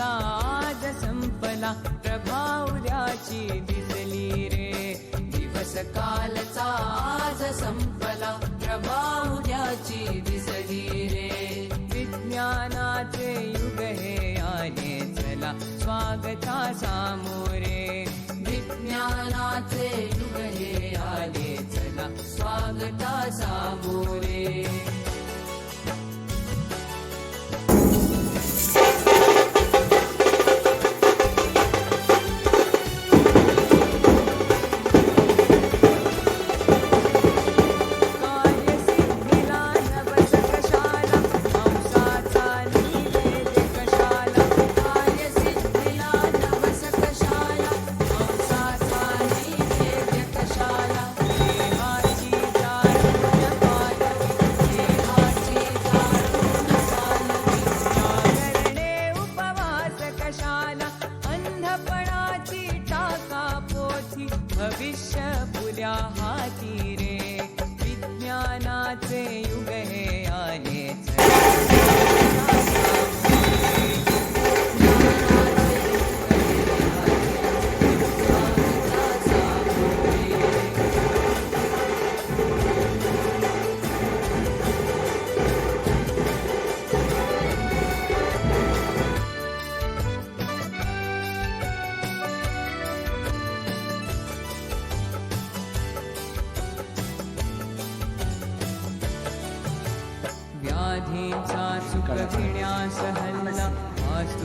कालचा आज संपला. प्रभावल्याची दिसली रे. दिवस कालचा आज संपला. प्रभावल्याची दिसली रे. विज्ञानाचे युग हे आले चला. स्वागता सामोरे विज्ञानाचे युग हे आले चला. स्वागता सामोरे भविष्य पुल्या हाती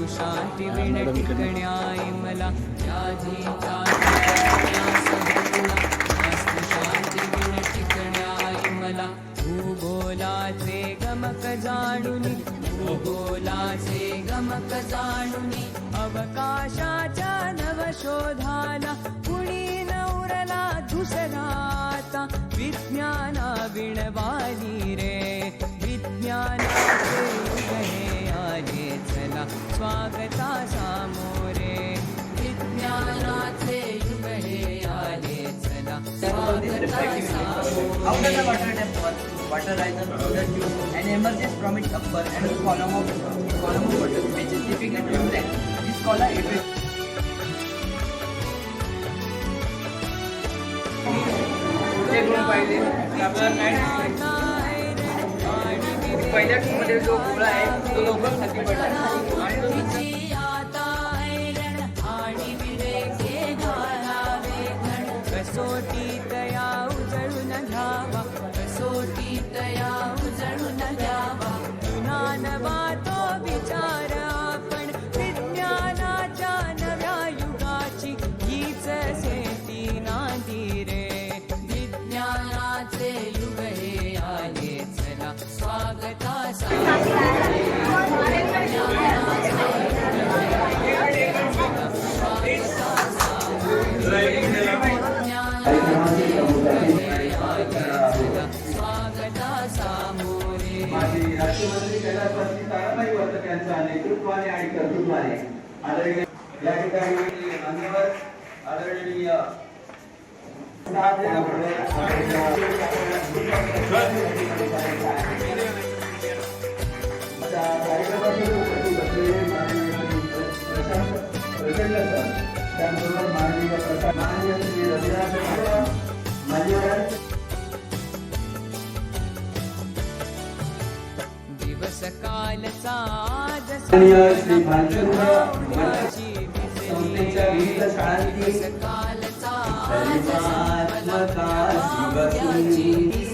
शांती विण टिकण्याई मला वास्तु शांती विण टिकण्याई मला. भूगोलाचे गमक जाणून भूगोलाचे गमक जाणून अवकाशाच्या नवशोधाला कुणी नवरला दुसराता विज्ञाना विणवाली रे विज्ञानाचे हे आले चला स्वागता सामोरे विज्ञानाचे युग हे आले चला स्वागता सामोरे water rises to the tube and emerges from its upper and column of column of water, which is typically length. This. पुढचे गुण पाहिले आपल्याला काय? पहिल्या टूबमध्ये जो गोळा आहे तो लवकर खाली पडला माझी राष्ट्रमंत्री कैलासवासी ताराबाई वर्तक नेतृत्वाने आणि कर्तृत्वाने आदरणीय या ठिकाणी मान्यवर आदरणीय कार्यक्रमाचे उपस्थित असलेले माननीय प्रचंड सर. त्याचबरोबर माननीय प्रसाद माननीय श्री आज माननीय श्री संस्थेच्या विविध शाळांतील धर्मात्मका शिवसुनी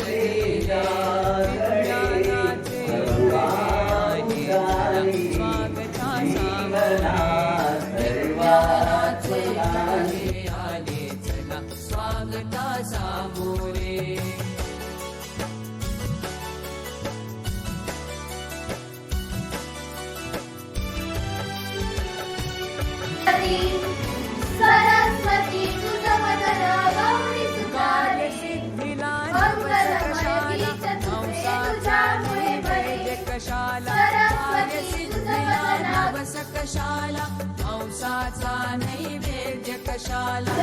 कशाला? हंसाचा नैवेद्य कशाला?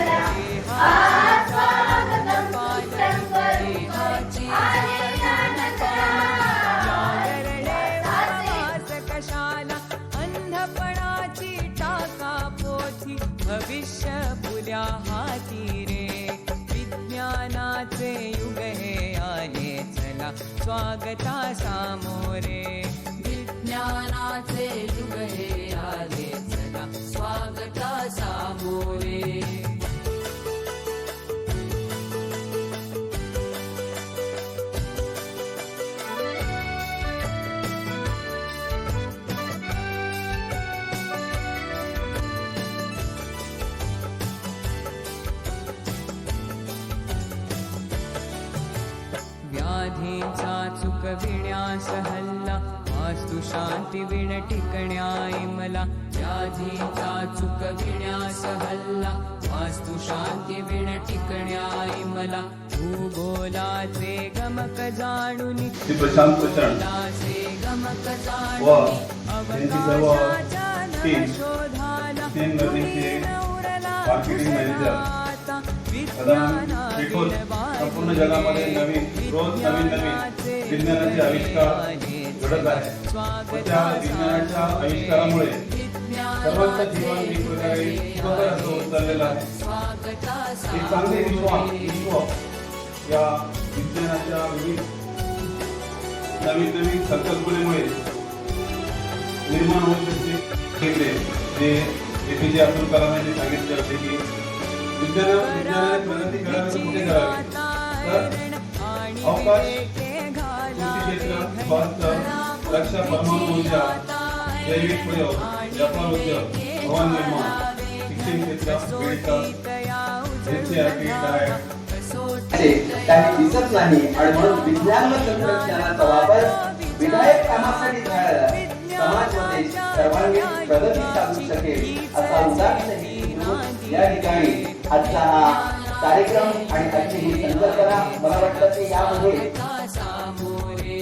कशाला? अंधपणाची टाका पोथी. भविष्य फुल्या हाती रे. विज्ञानाचे युग हे आहे चला स्वागता सामोरे विज्ञानाचे युग हे चुकविण्यास हल्ला. वास्तु शांती विण टिकण्याई मला. व्याधींचा चुकविण्यास हल्ला. वास्तु शांती विण टिकण्याई मला. भूगोलाचे गमक जाणून भूगोलाचे गमक जाणून टीम शोधाला. तीन मॅनेजर साधारण संपूर्ण जगामध्ये नवीन रोज नवीन नवीन विज्ञानाचे आविष्कार घडत आहे व त्या विज्ञानाच्या आविष्कारामुळे सर्वांचं जीवन एक प्रकारे सुखकर असं होत चाललेलं आहे. एक चांगले विश्व विश्व या विज्ञानाच्या विविध नवीन नवीन संकल्पनेमुळे निर्माण होऊ शकते जे ए पी जे अब्दुल कलाम यांनी सांगितले होते की विज्ञान परमाणु ऊर्जा जैविक प्रयोग व्यापार उद्योग भवन निर्माण शिक्षण क्षेत्र दिसत नाही आणि म्हणून विज्ञान व तंत्रज्ञानाचा वापर विधायक कामासाठी झाला समाजमध्ये सर्वांगीण प्रगती साधू शकेल असा या ठिकाणी आजचा हा कार्यक्रम आणि आजची ही संकल्पना मला वाटतं ते यामध्ये सामोरे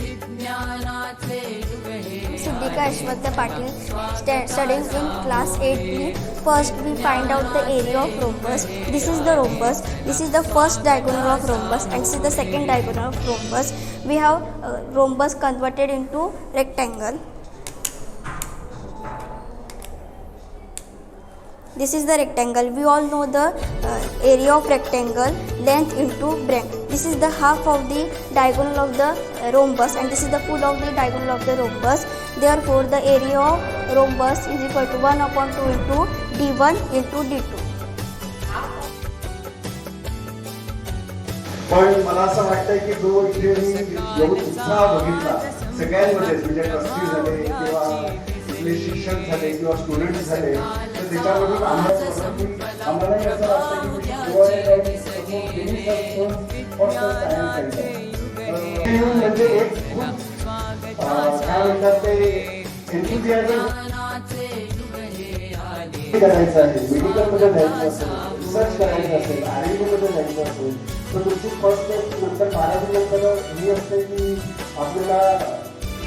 विज्ञानाचे युग हे Siddhika Ashwatha Patil, sta- studying in class 8B. First, we find out the area of rhombus. This is the rhombus. This is the first diagonal of rhombus, and this is the second diagonal of rhombus. We have uh, rhombus converted into rectangle. This is the rectangle. We all know the uh, area of rectangle, length into breadth. This is the half of the diagonal of the uh, rhombus, and this is the full of the diagonal of the rhombus. Therefore, the area of rhombus is equal to 1 upon 2 into d1 into d2. पण मला असं वाटतंय की जो इथे मी एवढा उत्साह बघितला सगळ्यांमध्येच म्हणजे ट्रस्टी झाले किंवा इथले शिक्षक झाले किंवा स्टुडंट झाले तर त्याच्यामधून आम्हाला असं की आम्हालाही असं वाटतं की we go ahead and perform any such things for the science center. अं, हे म्हणजे एक खूप अं, काय म्हणतात ते enthusiasm करायचं आहे मेडिकलमध्ये जायचं असेल रिसर्च करायचं असेल आरमध्ये जायचं असेल तर तुमची फर्स्ट नंतर बारावी नंतर ही असते की आपल्याला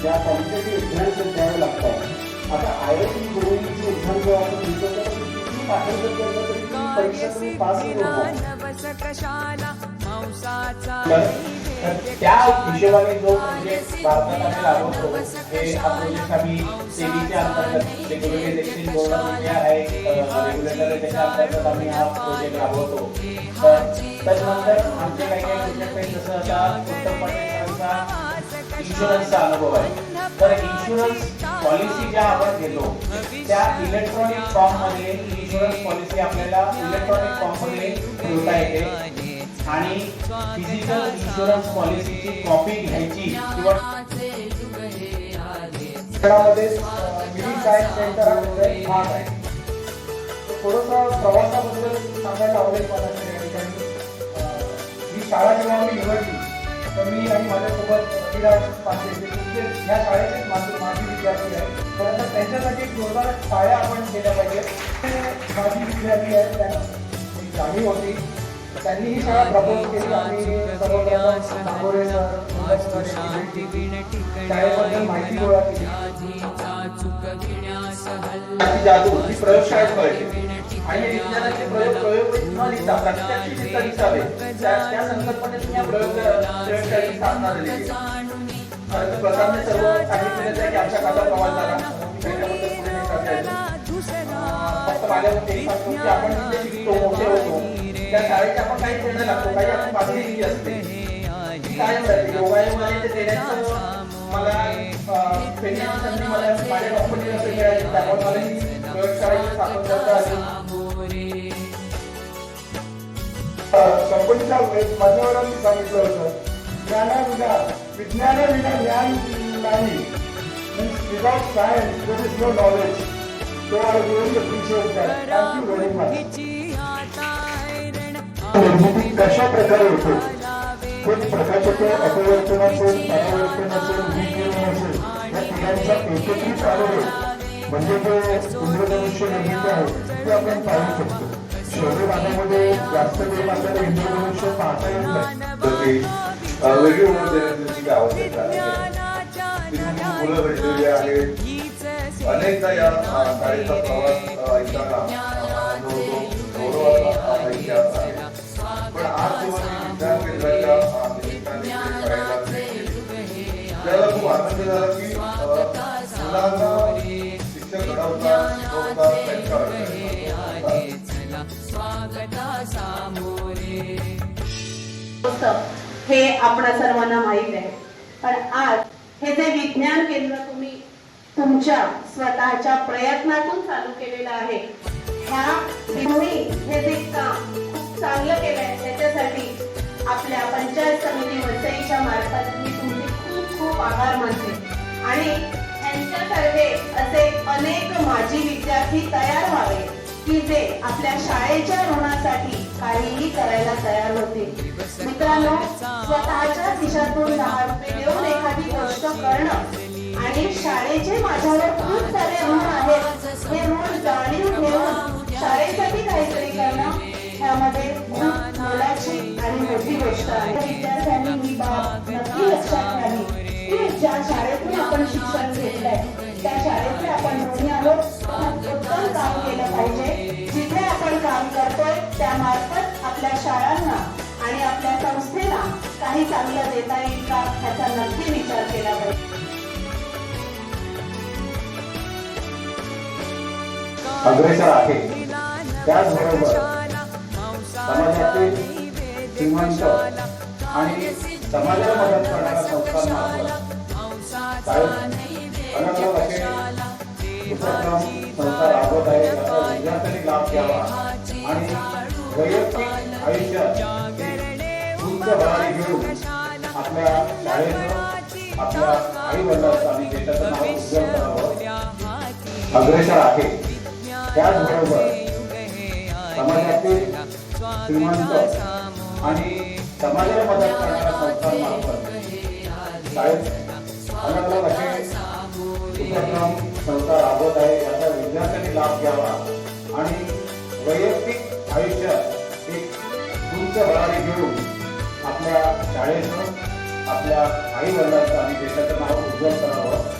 ज्या कॉम्पिटेटिव्ह एक्झाम्स आहेत द्यावे लागतात आता आय आय टी बोर्डची एक्झाम जेव्हा आपण देतो तर किती पाठांतर केलं तरी ती परीक्षा तुम्ही पास नाही होणार नवसकशाला मांसाचा तर त्या हिशोबाने जो प्रोजेक्ट भारतात आम्ही राबवतो हे हा। प्रोजेक्ट आम्ही सेबीच्या अंतर्गत सेक्युरिटी एक्सचेंज बोर्ड जे आहे रेग्युलेटर आहे त्याच्या अंतर्गत आम्ही हा प्रोजेक्ट राबवतो तर त्याच्यानंतर आमचे काही काही प्रोजेक्ट आहेत जसं आता उत्तम पाटील सरांचा इन्शुरन्सचा अनुभव आहे. तर इन्शुरन्स पॉलिसी ज्या आपण घेतो त्या इलेक्ट्रॉनिक फॉर्ममध्ये इन्शुरन्स पॉलिसी आपल्याला इलेक्ट्रॉनिक फॉर्ममध्ये ठेवता येते. आणि फिजिकल इन्शुरन्स पॉलिसीची कॉपी घ्यायची किंवा थोडंसं प्रवासाबद्दल सांगायला आवडेल मला या शाळा जेव्हा आम्ही निवडली तर मी आणि माझ्यासोबत विराज पाटील ह्या शाळेचेच माझे माजी विद्यार्थी आहेत. परंतु त्यांच्यासाठी जोरदार शाळा आपण केल्या पाहिजेत. ते माजी विद्यार्थी आहेत त्यांना जाणीव होती. त्यांनी ही शाळा प्रपोज केली आणि. शाळेबद्दल माहिती गोळा केली. जादू ही प्रयोगशाळेत कळते आणि विज्ञानाचे प्रयोग प्रयोग न लिहिता प्रत्यक्ष चित्र दिसावे. त्या संकल्पनेतून या प्रयोग प्रयोगशाळेची स्थापना झालेली आहे. प्रसादने सर्व सांगितलेलं आहे की आमच्या कसा प्रवास झाला फक्त माझ्या मते आपण जिथे शिकतो मोठे होतो त्या शाळेची आपण काही प्रेरणा लागतो काही आपण बातमी दिली असते. काय राहते योगायोगाने ते देण्याचं मला अं, संधी मला माझ्या कंपनीतर्फे मिळाली त्यामुळे मला ही प्रयोगशाळेची स्वातंत्र्य आली. कंपनीच्या मान्यवरांनी सांगितलं होतं? ज्ञानाविना विज्ञानाविना ज्ञान नाही without science there is no knowledge कशा प्रकारे होतो पण प्रकाशक अपवर्तन असेल परावर्तन असेल विकिरण असेल या तिघांचा एकत्रित आरोग्य म्हणजे जे इंद्रधनुष्य निर्मिती आहे ते आपण पाहू शकतो शहरी भागामध्ये जास्त करून आपल्याला इंद्रधनुष्य पाहता येत नाही. तर वेगळी ओळख देण्याची आवश्यकता आहे मुलं भेटलेली आहेत. अनेकदा या शाळेचा प्रवास ऐकताना पण आज केंद्राच्या निमित्ताने त्याला खूप आनंद झाला की मुलांना शिक्षक घडवतात शिकवतात त्यांच्या मागता सामोरे. हे आपणा सर्वांना माहीत आहे. पण आज हे जे विज्ञान केंद्र तुम्ही तुमच्या स्वतःच्या प्रयत्नातून चालू केलेलं आहे ह्या तुम्ही हे जे काम खूप चांगलं केलंय त्याच्यासाठी आपल्या पंचायत समिती वसईच्या मार्फत मी तुमचे खूप खूप आभार मानते. आणि ह्यांच्यासारखे असे अनेक माजी विद्यार्थी तयार व्हावे की जे आपल्या शाळेच्या ऋणासाठी काहीही करायला तयार होते. मित्रांनो स्वतःच्या खिशातून दहा रुपये देऊन एखादी गोष्ट करणं आणि शाळेचे माझ्यावर खूप सारे ऋण आहेत हे ऋण जाणीव ठेवून शाळेसाठी काहीतरी करणं ह्यामध्ये खूप मोलाची आणि मोठी गोष्ट आहे. विद्यार्थ्यांनी ही बाब नक्की लक्षात घ्यावी की ज्या शाळेतून आपण शिक्षण घेतलंय त्या शाळेचे आपण करतोय मार्फत आपल्या शाळांना आणि आपल्या संस्थेला काही चांगलं देता येईल का ह्याचा नक्की विचार केला पाहिजे. अग्रेसर आहे. त्याचबरोबर समाजातील श्रीमंत आणि समाजाला मदत करणाऱ्या संस्थांना वैयक्तिक आयुष्यात उच्च भरारी घेऊन आपल्या शाळेचं आपल्या आई वडिलांचं आणि देशाचं नाव उज्ज्वल करावं अग्रेसर आहे. त्याचबरोबर समाजातील श्रीमंत आणि समाजाला मदत करणाऱ्या संस्थांमार्फत शाळेत अलग अलग असे उपक्रम संस्था राबवत आहे. याचा विद्यार्थ्यांनी लाभ घ्यावा. आणि वैयक्तिक आयुष्यात एक उंच भरारी घेऊन आपल्या शाळेचं आपल्या आई वडिलांचं आणि देशाचं नाव उज्ज्वल करावं.